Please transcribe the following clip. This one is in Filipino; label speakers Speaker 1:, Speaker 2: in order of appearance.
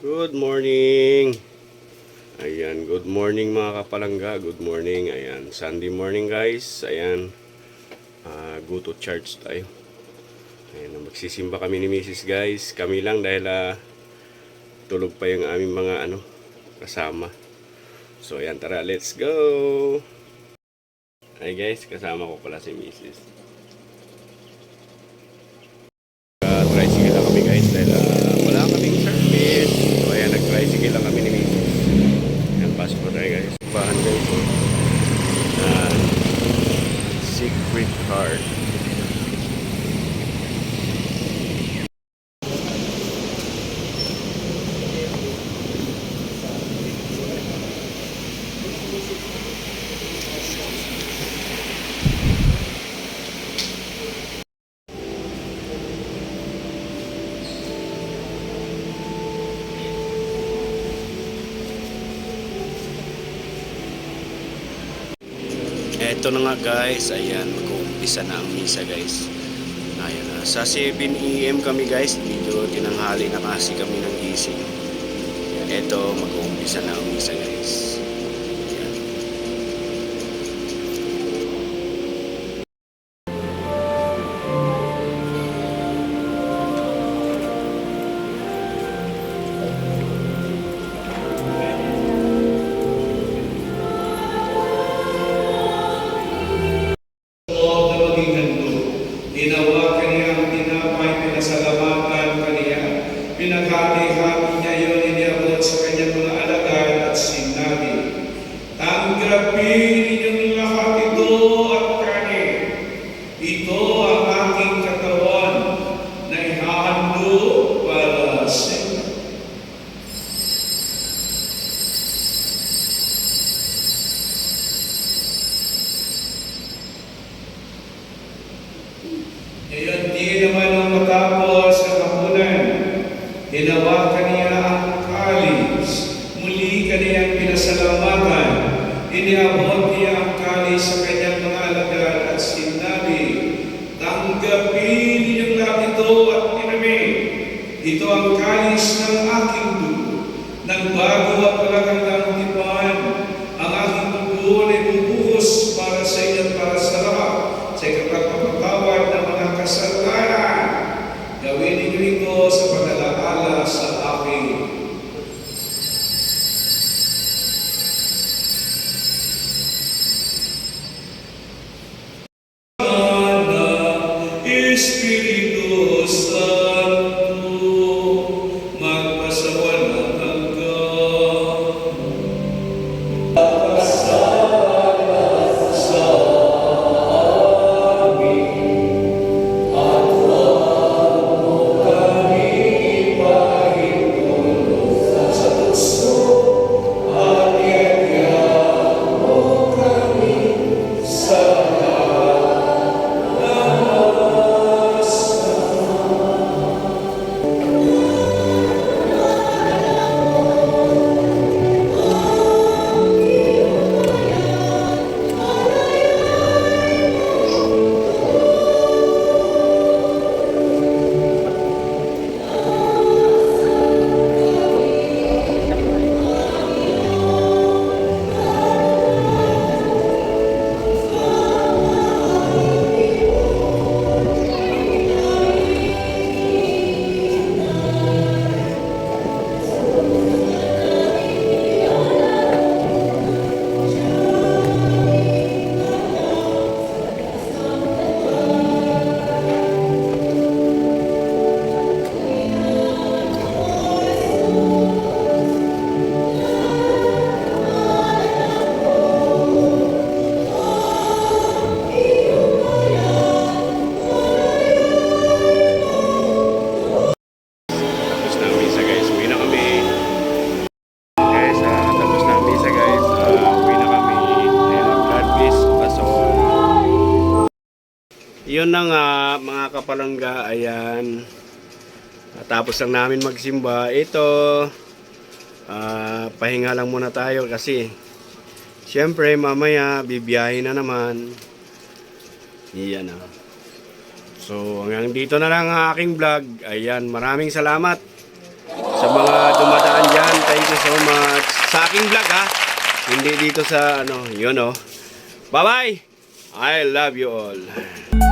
Speaker 1: Good morning. Ayan, good morning mga kapalangga. Good morning. Ayan, Sunday morning guys. Ayan, ah, go to church tayo. Ayan, magsisimba kami ni Mrs. guys. Kami lang dahil ah, tulog pa yung aming mga ano, kasama. So ayan, tara, let's go. Ay guys, kasama ko pala si Mrs. green card Eto na nga guys, ayan, mag-uumpisa na ang misa guys. Ayan na, sa 7 AM kami guys, medyo tinanghali na kasi kami ng gising. Eto, mag-uumpisa na
Speaker 2: Hinawakan niya ang kalis. Muli kaniyang pinasalamatan. Iniabot niya ang kalis sa kanyang mga alagad at sinabi, Tanggapin ninyong lahat ito at inumin. Ito ang kalis ng aking dugo. Nang bago at palagandang tipan,
Speaker 1: Yun na nga mga kapalangga, ayan. Tapos lang namin magsimba. Ito, ah, pahinga lang muna tayo kasi Siyempre, mamaya bibiyahin na naman. Iyan na. So, hanggang dito na lang ang aking vlog. Ayan, maraming salamat Sa mga dumadaan dyan, thank you so much. Sa aking vlog ha. Hindi dito sa ano, yun oh. Bye-bye! I love you all.